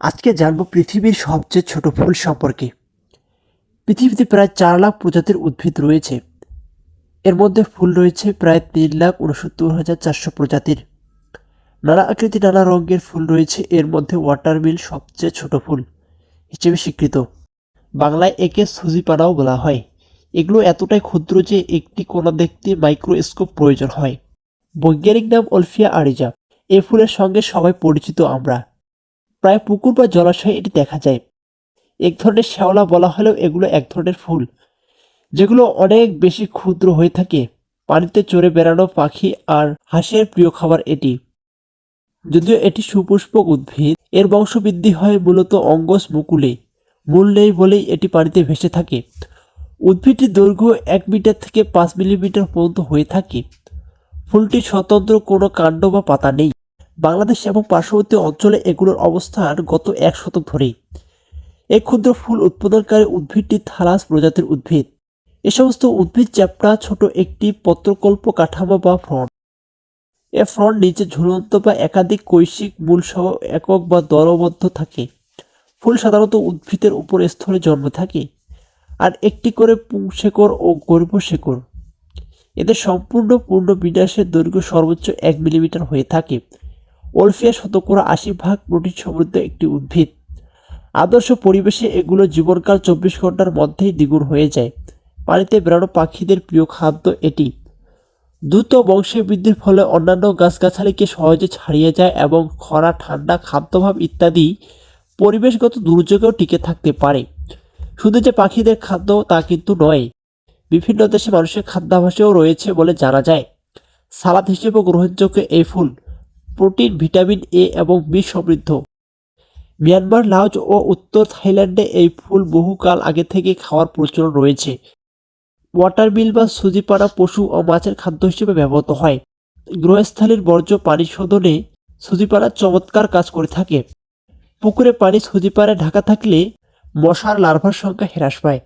আজকে জানব পৃথিবীর সবচেয়ে ছোট ফুল সম্পর্কে। পৃথিবীতে প্রায় চার লাখ প্রজাতির উদ্ভিদ রয়েছে। এর মধ্যে ফুল রয়েছে প্রায় তিন লাখ উনসত্তর হাজার চারশো প্রজাতির। নানা আকৃতি নানা রঙের ফুল রয়েছে, এর মধ্যে ওয়াটারমিল সবচেয়ে ছোট ফুল হিসেবে স্বীকৃত। বাংলায় একে সুজিপানাও বলা হয়। এগুলো এতটাই ক্ষুদ্র যে একটি কোনা দেখতে মাইক্রোস্কোপ প্রয়োজন হয়। বৈজ্ঞানিক নাম অলফিয়া আরিজা। এ ফুলের সঙ্গে সবাই পরিচিত আমরা। প্রায় পুকুর বা জলাশয়ে এটি দেখা যায়। এক ধরনের শ্যাওলা বলা হলেও এগুলো এক ধরনের ফুল, যেগুলো অনেক বেশি ক্ষুদ্র হয়ে থাকে। পানিতে চড়ে বেড়ানো পাখি আর হাঁসের প্রিয় খাবার এটি। যদিও এটি সুপুষ্পক উদ্ভিদ, এর বংশবৃদ্ধি হয় মূলত অঙ্গস মুকুলে। মূল নেই বলেই এটি পানিতে ভেসে থাকে। উদ্ভিদটির দৈর্ঘ্য এক মিটার থেকে পাঁচ মিলিমিটার পর্যন্ত হয়ে থাকে। ফুলটির স্বতন্ত্র কোনো কাণ্ড বা পাতা নেই। বাংলাদেশ এবং পার্শ্ববর্তী অঞ্চলে এগুলোর অবস্থান গত এক শতক ধরেই। এই ক্ষুদ্র ফুল উৎপাদনকারী উদ্ভিদটি থালাস প্রজাতির উদ্ভিদ। এ সমস্ত উদ্ভিদ চ্যাপ্টা ছোট একটি পত্রকল্প কাঠামো বা ফ্রন্ট। এ ফ্রন্ট নিচে ঝুলন্ত বা একাধিক কৈশিক মূলসহ একক বা দলবদ্ধ থাকে। ফুল সাধারণত উদ্ভিদের উপর স্তরে জন্মে থাকে আর একটি করে পুংশেকড় ও গর্ভ শেকড়। এদের সম্পূর্ণ পূর্ণ বিন্যাসের দৈর্ঘ্য সর্বোচ্চ এক মিলিমিটার হয়ে থাকে। ওলফিয়া শতকরা আশি ভাগ প্রোটিন সমৃদ্ধ একটি উদ্ভিদ। আদর্শ পরিবেশে এগুলো জীবনকাল চব্বিশ ঘণ্টার মধ্যেই দ্বিগুণ হয়ে যায়। পানিতে বেড়ানো পাখিদের প্রিয় খাদ্য এটি। দ্রুত বংশে বৃদ্ধির ফলে অন্যান্য গাছগাছালিকে সহজে ছাড়িয়ে যায় এবং খরা, ঠান্ডা, খাদ্যভাব ইত্যাদি পরিবেশগত দুর্যোগেও টিকে থাকতে পারে। শুধু যে পাখিদের খাদ্য তা কিন্তু নয়, বিভিন্ন দেশে মানুষের খাদ্যাভাসেও রয়েছে বলে জানা যায়। সালাদ হিসেবে গ্রহণযোগ্য এই ফুল প্রোটিন, ভিটামিন এ এবং বি সমৃদ্ধ। মিয়ানমার লাওজ ও উত্তর থাইল্যান্ডে এই ফুল বহুকাল আগে থেকে খাওয়ার প্রচলন রয়েছে। ওয়াটারমিল বা সুজিপানা পশু ও মাছের খাদ্য হিসেবে ব্যবহৃত হয়। গৃহস্থালীর বর্জ্য পানি শোধনে সুজিপানা চমৎকার কাজ করে থাকে। পুকুরে পানি সুজিপানায় ঢাকা থাকলে মশার লার্ভার সংখ্যা হ্রাস পায়।